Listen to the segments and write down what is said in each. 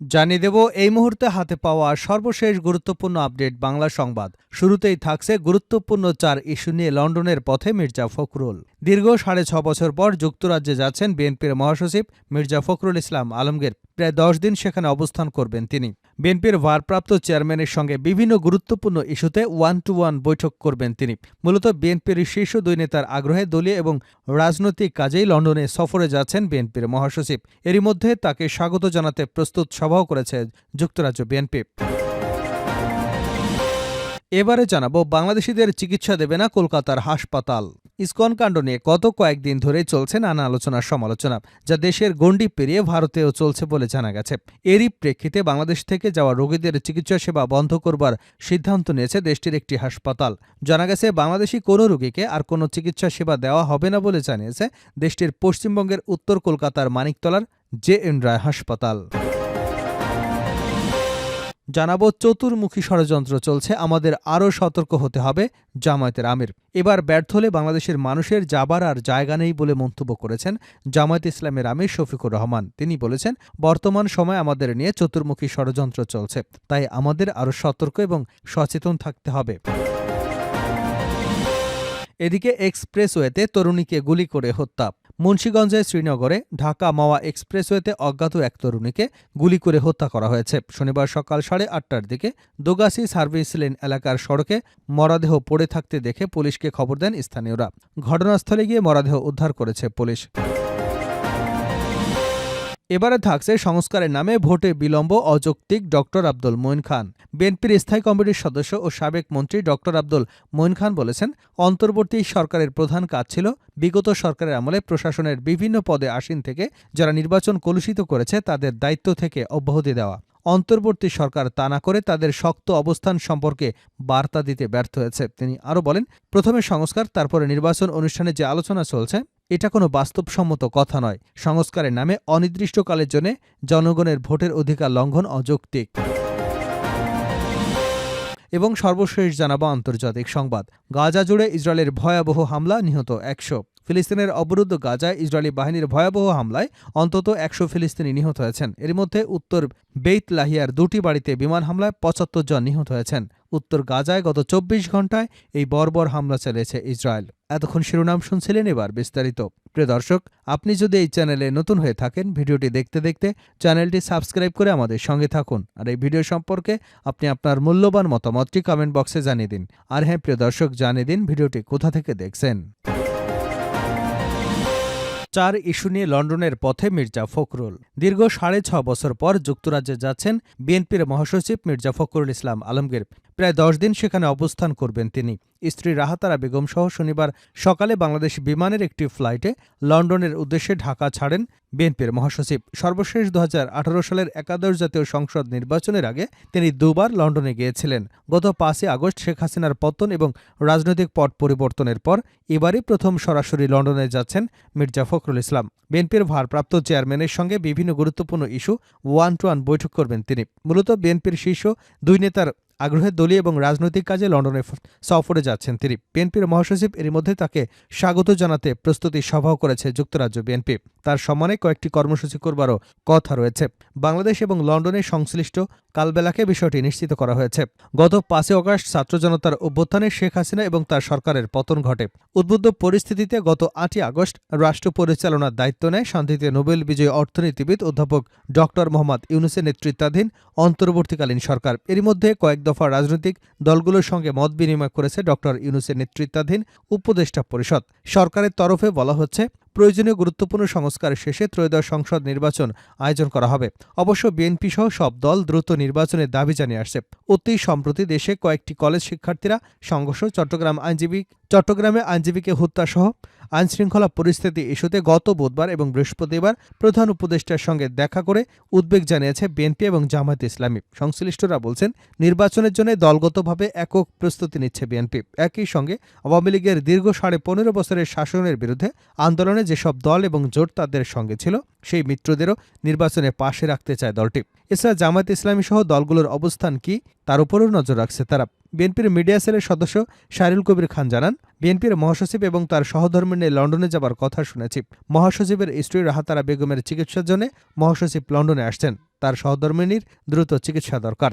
জানিয়ে দেব, এই মুহূর্তে হাতে পাওয়া সর্বশেষ গুরুত্বপূর্ণ আপডেট বাংলা সংবাদ। শুরুতেই থাকছে গুরুত্বপূর্ণ চার ইস্যু নিয়ে লন্ডনের পথে মির্জা ফখরুল। দীর্ঘ সাড়ে ছ বছর পর যুক্তরাজ্যে যাচ্ছেন বিএনপির মহাসচিব মির্জা ফখরুল ইসলাম আলমগীর। প্রায় দশ দিন সেখানে অবস্থান করবেন তিনি। বিএনপির ভারপ্রাপ্ত চেয়ারম্যানের সঙ্গে বিভিন্ন গুরুত্বপূর্ণ ইস্যুতে ওয়ান টু ওয়ান বৈঠক করবেন তিনি। মূলত বিএনপির শীর্ষ দুই নেতার আগ্রহে দলীয় এবং রাজনৈতিক কাজেই লন্ডনে সফরে যাচ্ছেন বিএনপির মহাসচিব। এরই মধ্যে তাকে স্বাগত জানাতে প্রস্তুত সভাও করেছে যুক্তরাজ্য বিএনপি। এবারে জানাব, বাংলাদেশিদের চিকিৎসা দেবে না কলকাতার হাসপাতাল। ইসকন কাণ্ড নিয়ে গত কয়েকদিন ধরে চলছে নানা আলোচনা, সমালোচনা, যা দেশের গণ্ডি পেরিয়ে ভারতেও চলছে বলে জানা গেছে। এরই প্রেক্ষিতে বাংলাদেশ থেকে যাওয়া রোগীদের চিকিৎসা সেবা বন্ধ করবার সিদ্ধান্ত নিয়েছে দেশটির একটি হাসপাতাল। জানা গেছে, বাংলাদেশি কোনো রোগীকে আর কোনো চিকিৎসা সেবা দেওয়া হবে না বলে জানিয়েছে দেশটির পশ্চিমবঙ্গের উত্তর কলকাতার মানিকতলার জে এন রায় হাসপাতাল। জানাব, চতুর্মুখী ষড়যন্ত্র চলছে, আমাদের আরও সতর্ক হতে হবে জামায়াতের আমির। এবার ব্যর্থ হলে বাংলাদেশের মানুষের যাবার আর জায়গা নেই বলে মন্তব্য করেছেন জামায়াত ইসলামের আমির শফিকুর রহমান। তিনি বলেছেন, বর্তমান সময় আমাদের নিয়ে চতুর্মুখী ষড়যন্ত্র চলছে, তাই আমাদের আরও সতর্ক এবং সচেতন থাকতে হবে। এদিকে এক্সপ্রেসওয়েতে তরুণীকে গুলি করে হত্যা। মুন্সীগঞ্জের শ্রীনগরে ঢাকা মাওয়া এক্সপ্রেসওয়েতে অজ্ঞাত এক তরুণীকে গুলি করে হত্যা করা হয়েছে। শনিবার সকাল সাড়ে আটটার দিকে দোগাসি সার্ভিস লেন এলাকার সড়কে মরাদেহ পড়ে থাকতে দেখে পুলিশকে খবর দেন স্থানীয়রা। ঘটনাস্থলে গিয়ে মরাদেহ উদ্ধার করেছে পুলিশ। এবারে থাকছে সংস্কারের নামে ভোটে বিলম্ব অযৌক্তিক ডক্টর আব্দুল মঈন খান। বিএনপির স্থায়ী কমিটির সদস্য ও সাবেক মন্ত্রী ডক্টর আব্দুল মঈন খান বলেছেন, অন্তর্বর্তী সরকারের প্রধান কাজ ছিল বিগত সরকারের আমলে প্রশাসনের বিভিন্ন পদে আসীন থেকে যারা নির্বাচন কলুষিত করেছে তাদের দায়িত্ব থেকে অব্যাহতি দেওয়া। অন্তর্বর্তী সরকার তা না করে তাদের শক্ত অবস্থান সম্পর্কে বার্তা দিতে ব্যর্থ হয়েছে। তিনি আরও বলেন, প্রথমে সংস্কার, তারপরে নির্বাচন অনুষ্ঠানে যে আলোচনা চলছে, এটা কোনো বাস্তবসম্মত কথা নয়। সংস্কারের নামে অনির্দিষ্টকালের জন্য জনগণের ভোটের অধিকার লঙ্ঘন অযৌক্তিক। এবং সর্বশেষ জানাব আন্তর্জাতিক সংবাদ। গাজা জুড়ে ইসরায়েলের ভয়াবহ হামলা, নিহত একশো। ফিলিস্তিনের অবরুদ্ধ গাজায় ইসরায়েলি বাহিনীর ভয়াবহ হামলায় অন্তত একশো ফিলিস্তিনি নিহত হয়েছেন। এর মধ্যে উত্তর বেইত লাহিয়ার দুটি বাড়িতে বিমান হামলায় পঁচাত্তর জন নিহত হয়েছেন। উত্তর গাজায় গত চব্বিশ ঘন্টায় এই বর্বর হামলা চালিয়েছে ইসরায়েল। এতক্ষণ শিরোনাম শুনছিলেন এবার বিস্তারিত। প্রিয় দর্শক, আপনি যদি এই চ্যানেলে নতুন হয়ে থাকেন, ভিডিওটি দেখতে দেখতে চ্যানেলটি সাবস্ক্রাইব করে আমাদের সঙ্গে থাকুন। আর এই ভিডিও সম্পর্কে আপনি আপনার মূল্যবান মতামতটি কমেন্ট বক্সে জানিয়ে দিন। আর হ্যাঁ প্রিয় দর্শক, জানিয়ে দিন ভিডিওটি কোথা থেকে দেখছেন। চার ইস্যু নিয়ে লন্ডনের পথে মির্জা ফখরুল। দীর্ঘ সাড়ে ছ বছর পর যুক্তরাজ্যে যাচ্ছেন বিএনপির মহাসচিব মির্জা ফখরুল ইসলাম আলমগীর। প্রায় দশ দিন সেখানে অবস্থান করবেন তিনি। স্ত্রী রাহাতারা বেগম সহ শনিবার সকালে বাংলাদেশ বিমানের একটি ফ্লাইটে লন্ডনের উদ্দেশ্যে ঢাকা ছাড়েন বিএনপির মহাসচিব। সর্বশেষ দু হাজার আঠারো সালের একাদশ জাতীয় সংসদ নির্বাচনের আগে তিনি দুবার লন্ডনে গিয়েছিলেন। গত পাঁচই আগস্ট শেখ হাসিনার পতন এবং রাজনৈতিক পট পরিবর্তনের পর এবারই প্রথম সরাসরি লন্ডনে যাচ্ছেন মির্জা ফখরুল ইসলাম। বিএনপির ভারপ্রাপ্ত চেয়ারম্যানের সঙ্গে বিভিন্ন গুরুত্বপূর্ণ ইস্যু ওয়ান টু ওয়ান বৈঠক করবেন তিনি। মূলত বিএনপির শীর্ষ দুই নেতার আগ্রহে দলীয় এবং রাজনৈতিক কাজে লন্ডনে সফরে যাচ্ছেন তিনি। বিএনপির মহাসচিব এর মধ্যে তাকে স্বাগত জানাতে প্রস্তুতি সভাও করেছে যুক্তরাজ্য বিএনপি। তার সম্মানে কয়েকটি কর্মসূচি করবারও কথা রয়েছে। বাংলাদেশ এবং লন্ডনের সংশ্লিষ্ট কালবেলাকে বিষয়টি নিশ্চিত করা হয়েছে। গত পাঁচই অগাস্ট ছাত্র জনতার অভ্যুত্থানে শেখ হাসিনা এবং তার সরকারের পতন ঘটে। উদ্বুদ্ধ পরিস্থিতিতে গত আটই আগস্ট রাষ্ট্র পরিচালনার দায়িত্ব নেয় শান্তিতে নোবেল বিজয়ী অর্থনীতিবিদ অধ্যাপক ড মোহাম্মদ ইউনুসের নেতৃত্বাধীন অন্তর্বর্তীকালীন সরকার। এরই মধ্যে কয়েক দফা রাজনৈতিক দলগুলোর সঙ্গে মত বিনিময় করেছে ড ইউনুসের নেতৃত্বাধীন উপদেষ্টা পরিষদ। সরকারের তরফে বলা হচ্ছে প্রয়োজনীয় গুরুত্বপূর্ণ সংস্কার শেষে ত্রয়োদশ সংসদ নির্বাচন আয়োজন করা হবে। অবশ্য বিএনপি সহ সব দল দ্রুত নির্বাচনের দাবি জানিয়ে আসছে। অতি সম্প্রতি দেশে কয়েকটি কলেজ শিক্ষার্থীরা, সংঘর্ষ, চট্টগ্রাম আইনজীবী, চট্টগ্রামে আইনজীবীকে হত্যাসহ আইনশৃঙ্খলা পরিস্থিতি ইস্যুতে গত বুধবার এবং বৃহস্পতিবার প্রধান উপদেষ্টার সঙ্গে দেখা করে উদ্বেগ জানিয়েছে বিএনপি এবং জামায়াত ইসলামী। সংশ্লিষ্টরা বলছেন, নির্বাচনের জন্য দলগতভাবে একক প্রস্তুতি নিচ্ছে বিএনপি। একই সঙ্গে আওয়ামী লীগের দীর্ঘ সাড়ে পনেরো বছরের শাসনের বিরুদ্ধে আন্দোলনে যেসব দল এবং জোট তাদের সঙ্গে ছিল, সেই মিত্রদেরও নির্বাচনে পাশে রাখতে চায় দলটি। এছাড়া জামায়াত ইসলামী সহ দলগুলোর অবস্থান কি, তার উপরও নজর রাখছে তারা। বিএনপির মিডিয়া সেলের সদস্য শাহরুল কবির খান জানান, বিএনপির মহাসচিব এবং তার সহধর্মী নিয়ে লন্ডনে যাবার কথা শুনেছি। মহাসচিবের স্ত্রী রাহাতারা বেগমের চিকিৎসার জন্য মহাসচিব লন্ডনে আসছেন। তার সহধর্মিনীর দ্রুত চিকিৎসা দরকার।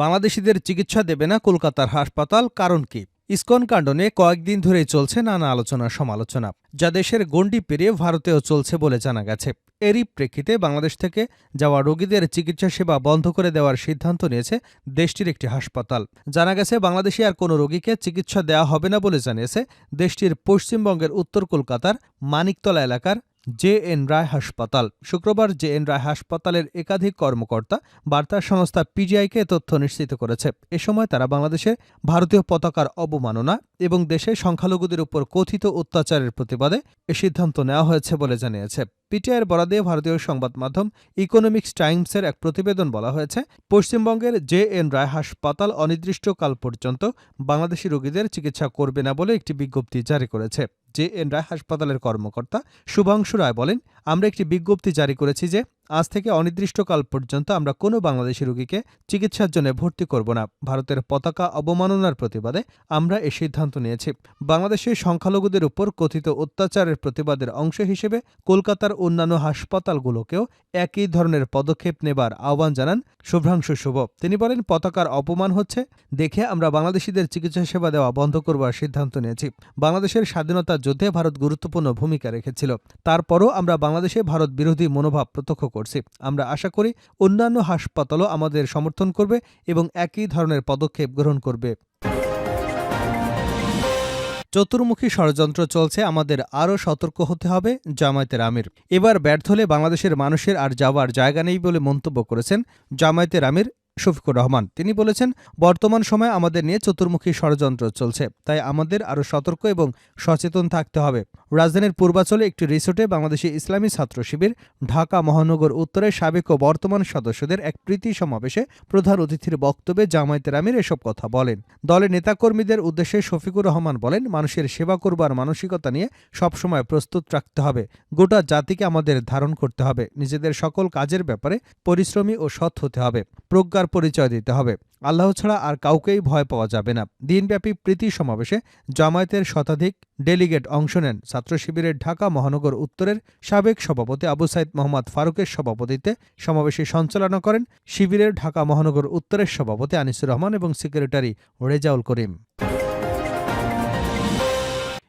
বাংলাদেশিদের চিকিৎসা দেবে না কলকাতার হাসপাতাল, কারণ কি? ইসকন কাণ্ড নিয়ে কয়েকদিন ধরেই চলছে নানা আলোচনা সমালোচনা, যা দেশের গণ্ডি পেরিয়ে ভারতেও চলছে বলে জানা গেছে। এরই প্রেক্ষিতে বাংলাদেশ থেকে যাওয়া রোগীদের চিকিৎসা সেবা বন্ধ করে দেওয়ার সিদ্ধান্ত নিয়েছে দেশটির একটি হাসপাতাল। জানা গেছে, বাংলাদেশি আর কোনো রোগীকে চিকিৎসা দেওয়া হবে না বলে জানিয়েছে দেশটির পশ্চিমবঙ্গের উত্তর কলকাতার মানিকতলা এলাকার জে এন রায় হাসপাতাল। শুক্রবার জে এন রায় হাসপাতালের একাধিক কর্মকর্তা বার্তা সংস্থা পিজিআইকে তথ্য নিশ্চিত করেছে। এ সময় তারা বাংলাদেশে ভারতীয় পতাকার অবমাননা এবং দেশে সংখ্যালঘুদের উপর কথিত অত্যাচারের প্রতিবাদে এ সিদ্ধান্ত নেওয়া হয়েছে বলে জানিয়েছে। পিটিআইয়ের বরাদে ভারতীয় সংবাদ মাধ্যম ইকোনমিক্স টাইমসের এক প্রতিবেদন বলা হয়েছে, পশ্চিমবঙ্গের জে এন রায় হাসপাতাল অনির্দিষ্টকাল পর্যন্ত বাংলাদেশি রোগীদের চিকিৎসা করবে না বলে একটি বিজ্ঞপ্তি জারি করেছে। জে এন রায় হাসপাতালের কর্মকর্তা শুভাংশু রায় বলেন আমরা একটি বিজ্ঞপ্তি জারি করেছি যে আজ থেকে অনির্দিষ্টকাল পর্যন্ত আমরা কোনো বাংলাদেশি রোগীকে চিকিৎসার জন্য ভর্তি করব না। ভারতের পতাকা অবমাননার প্রতিবাদে আমরা এ সিদ্ধান্ত নিয়েছি। বাংলাদেশের সংখ্যালঘুদের উপর কথিত অত্যাচারের প্রতিবাদের অংশ হিসেবে কলকাতার অন্যান্য হাসপাতালগুলোকেও একই ধরনের পদক্ষেপ নেবার আহ্বান জানান শুভ্রাংশু শুভ। তিনি বলেন, পতাকার অপমান হচ্ছে। দেখে আমরা বাংলাদেশিদের চিকিৎসা সেবা দেওয়া বন্ধ করবার সিদ্ধান্ত নিয়েছি। বাংলাদেশের স্বাধীনতা যুদ্ধে ভারত গুরুত্বপূর্ণ ভূমিকা রেখেছিল। তারপরও আমরা বাংলাদেশে ভারত বিরোধী মনোভাব প্রত্যক্ষ করছি। আমরা আশা করি অন্যান্য হাসপাতালও আমাদের সমর্থন করবে এবং একই ধরনের পদক্ষেপ গ্রহণ করবে। চতুর্মুখী ষড়যন্ত্র চলছে, আমাদের আরও সতর্ক হতে হবে, জামায়াতের আমির। এবার ব্যর্থ হলে বাংলাদেশের মানুষের আর যাওয়ার জায়গা নেই বলে মন্তব্য করেছেন জামায়াতের আমির শফিকুর রহমান। তিনি বলেছেন, বর্তমান সময়ে আমাদের নিয়ে চতুর্মুখী ষড়যন্ত্র চলছে, তাই আমাদের আরও সতর্ক এবং সচেতন থাকতে হবে। রাজধানীর পূর্বাচলে একটি রিসোর্টে বাংলাদেশি ইসলামী ছাত্র শিবির, ঢাকা মহানগর উত্তরের সাবেক ও বর্তমান সদস্যদের এক প্রীতি সমাবেশে প্রধান অতিথির বক্তব্যে জামায়াতের আমির এসব কথা বলেন। দলের নেতাকর্মীদের উদ্দেশ্যে শফিকুর রহমান বলেন, মানুষের সেবা করবার মানসিকতা নিয়ে সবসময় প্রস্তুত রাখতে হবে, গোটা জাতিকে আমাদের ধারণ করতে হবে, নিজেদের সকল কাজের ব্যাপারে পরিশ্রমী ও সৎ হতে হবে। প্রজ্ঞার পরিচয় দিতে হবে। আল্লাহ ছাড়া আর কাউকেই ভয় পাওয়া যাবে না। দিনব্যাপী প্রীতি সমাবেশে জামায়াতের শতাধিক ডেলিগেট অংশ নেন ছাত্র শিবিরের ঢাকা মহানগর উত্তরের সাবেক সভাপতি আবু সাইদ মোহাম্মদ ফারুকের সভাপতিতে সমাবেশে সঞ্চালনা করেন শিবিরের ঢাকা মহানগর উত্তরের সভাপতি আনিসুর রহমান এবং সেক্রেটারি রেজাউল করিম।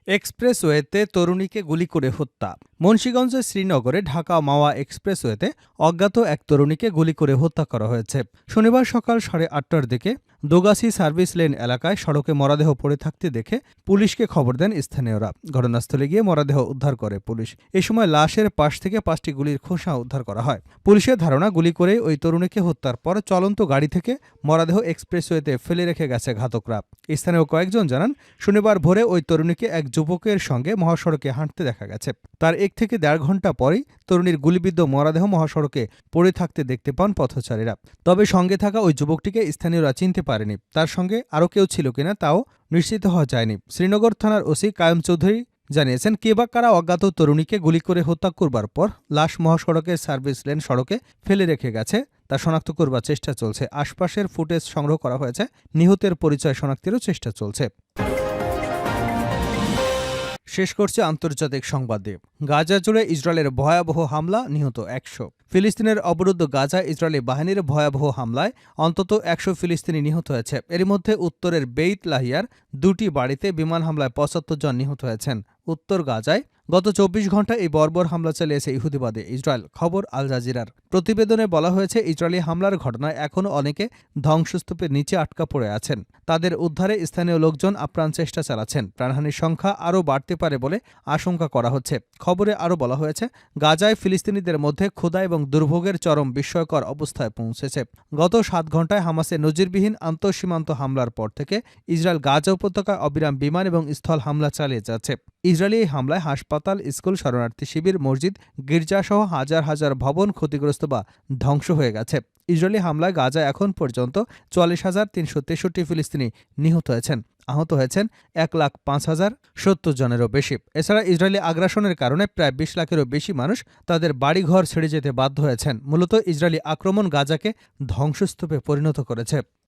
এক্সপ্রেসওয়েতে তরুণীকে গুলি করে হত্যা। মুন্সীগঞ্জের শ্রীনগরে ঢাকা মাওয়া এক্সপ্রেসওয়েতে অজ্ঞাত এক তরুণীকে গুলি করে হত্যা করা হয়েছে। শনিবার সকাল সাড়ে আটটার দিকে দোগাসি সার্ভিস লেন এলাকায় সড়কে মরাদেহ পড়ে থাকতে দেখে পুলিশকে খবর দেন স্থানীয়রা। ঘটনাস্থলে গিয়ে মরাদেহ উদ্ধার করে পুলিশ। এ সময় লাশের পাশ থেকে পাঁচটি গুলির খোসা উদ্ধার করা হয়। পুলিশের ধারণা, গুলি করে ওই তরুণীকে হত্যার পর চলন্ত গাড়ি থেকে মরাদেহ এক্সপ্রেসওয়েতে ফেলে রেখে গেছে ঘাতকরা। স্থানীয় কয়েকজন জানান, শনিবার ভোরে ওই তরুণীকে এক যুবকের সঙ্গে মহাসড়কে হাঁটতে দেখা গেছে। তার এক থেকে দেড় ঘণ্টা পরেই তরুণীর গুলিবিদ্ধ মরাদেহ মহাসড়কে পড়ে থাকতে দেখতে পান পথচারীরা। তবে সঙ্গে থাকা ওই যুবকটিকে স্থানীয়রা চিনতে পারেনি। তার সঙ্গে আরও কেউ ছিল কিনা তাও নিশ্চিত হওয়া যায়নি। শ্রীনগর থানার ওসি কায়ম চৌধুরী জানিয়েছেন, কে বা কারা অজ্ঞাত তরুণীকে গুলি করে হত্যা করবার পর লাশ মহাসড়কের সার্ভিস লেন সড়কে ফেলে রেখে গেছে, তা শনাক্ত করবার চেষ্টা চলছে। আশপাশের ফুটেজ সংগ্রহ করা হয়েছে। নিহতের পরিচয় শনাক্তেরও চেষ্টা চলছে। শেষ করছে আন্তর্জাতিক সংবাদে। গাজা জুড়ে ইসরায়েলের ভয়াবহ হামলা, নিহত একশো। ফিলিস্তিনের অবরুদ্ধ গাজা ইসরায়েলি বাহিনীর ভয়াবহ হামলায় অন্তত একশো ফিলিস্তিনি নিহত হয়েছে। এর মধ্যে উত্তরের বেইত লাহিয়ার দুটি বাড়িতে বিমান হামলায় পঁচাত্তর জন নিহত হয়েছেন। উত্তর গাজায় গত চব্বিশ ঘণ্টা এই বর্বর হামলা চালিয়েছে ইহুদিবাদে ইসরায়েল। খবর আল জাজিরার। প্রতিবেদনে বলা হয়েছে, ইসরায়েলি হামলার ঘটনায় এখনও অনেকে ধ্বংসস্তূপের নিচে আটকা পড়ে আছেন। তাদের উদ্ধারে স্থানীয় লোকজন আপ্রাণ চেষ্টা চালাচ্ছেন। প্রাণহানির সংখ্যা আরও বাড়তে পারে বলে আশঙ্কা করা হচ্ছে। খবরে আরও বলা হয়েছে, গাজায় ফিলিস্তিনিদের মধ্যে ক্ষুধা এবং দুর্ভোগের চরম বিস্ময়কর অবস্থায় পৌঁছেছে। গত সাত ঘন্টায় হামাসে নজিরবিহীন আন্তঃসীমান্ত হামলার পর থেকে ইসরায়েল গাজা উপত্যকায় অবিরাম বিমান এবং স্থল হামলা চালিয়ে যাচ্ছে। ইসরায়েলি এই হামলায় হাসপাতাল, স্কুল, শরণার্থী শিবির, মসজিদ, গির্জাসহ হাজার হাজার ভবন ক্ষতিগ্রস্ত বা ধ্বংস হয়ে গেছে। ইসরায়েলি হামলায় গাজা এখন পর্যন্ত চুয়াল্লিশ হাজার তিনশো তেষট্টি ফিলিস্তিনি নিহত হয়েছেন। আহত হয়েছেন এক লাখ পাঁচ হাজার সত্তর জনেরও বেশি। এছাড়া ইসরায়েলি আগ্রাসনের কারণে প্রায় বিশ লাখেরও বেশি মানুষ তাদের বাড়িঘর ছেড়ে যেতে বাধ্য হয়েছেন। মূলত ইসরায়েলি আক্রমণ গাজাকে ধ্বংসস্তূপে পরিণত করেছে।